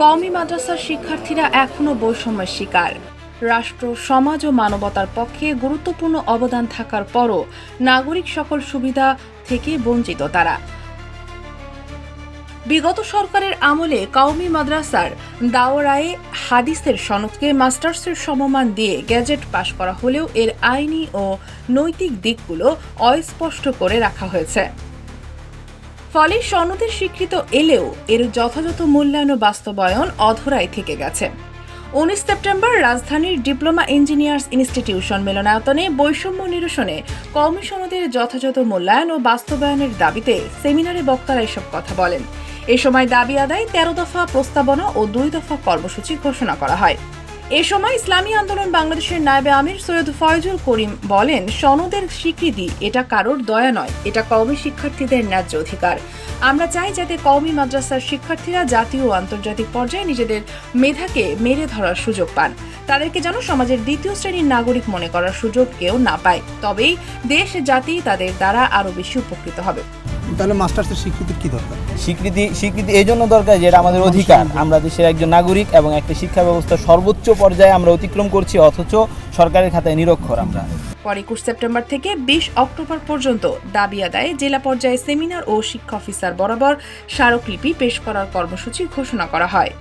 কওমি মাদ্রাসার শিক্ষার্থীরা এখনও বৈষম্যের শিকার। রাষ্ট্র, সমাজ ও মানবতার পক্ষে গুরুত্বপূর্ণ অবদান থাকার পরও নাগরিক সকল সুবিধা থেকে বঞ্চিত তারা। বিগত সরকারের আমলে কওমি মাদ্রাসার দাওরায়ে হাদিসের সনদকে মাস্টার্সের সমমান দিয়ে গ্যাজেট পাশ করা হলেও এর আইনি ও নৈতিক দিকগুলো অস্পষ্ট করে রাখা হয়েছে। ফলে সনদের স্বীকৃত এলেও এর যথাযথ মূল্যায়ন ও বাস্তবায়ন অধরাই থেকে গেছে। উনিশ সেপ্টেম্বর রাজধানীর ডিপ্লোমা ইঞ্জিনিয়ার্স ইনস্টিটিউশন মিলনায়তনে বৈষম্য নিরসনে সনদের যথাযথ মূল্যায়ন ও বাস্তবায়নের দাবিতে সেমিনারে বক্তারা এসব কথা বলেন। এ সময় দাবি আদায় তেরো দফা প্রস্তাবনা ও দুই দফা কর্মসূচি ঘোষণা করা হয়। এ সময় ইসলামী আন্দোলন বাংলাদেশের নায়েবে আমির সৈয়দ ফয়জুল করিম বলেন, সনদের স্বীকৃতি এটা কারোর দয়া নয়, এটা কওমি শিক্ষার্থীদের ন্যায্য অধিকার। আমরা চাই যাতে কওমি মাদ্রাসার শিক্ষার্থীরা জাতীয় ও আন্তর্জাতিক পর্যায়ে নিজেদের মেধাকে মেরে ধরার সুযোগ পান। তাদেরকে যেন সমাজের দ্বিতীয় শ্রেণির নাগরিক মনে করার সুযোগ কেউ না পায়। তবেই দেশ জাতি তাদের দ্বারা আরও বেশি উপকৃত হবে। তাহলে মাস্টার্সের স্বীকৃতির কি দরকার? স্বীকৃতি স্বীকৃতি এই জন্য দরকার যেটা আমাদের অধিকার। আমরা দেশের একজন নাগরিক এবং একটা শিক্ষা ব্যবস্থা সর্বোচ্চ পর্যায়ে আমরা অতিক্রম করছি অথচ সরকারের খাতায় নিরক্ষর আমরা। পরে একুশ সেপ্টেম্বর থেকে বিশ অক্টোবর পর্যন্ত দাবি আদায়ে জেলা পর্যায়ে সেমিনার ও শিক্ষা অফিসার বরাবর স্মারকলিপি পেশ করার কর্মসূচি ঘোষণা করা হয়।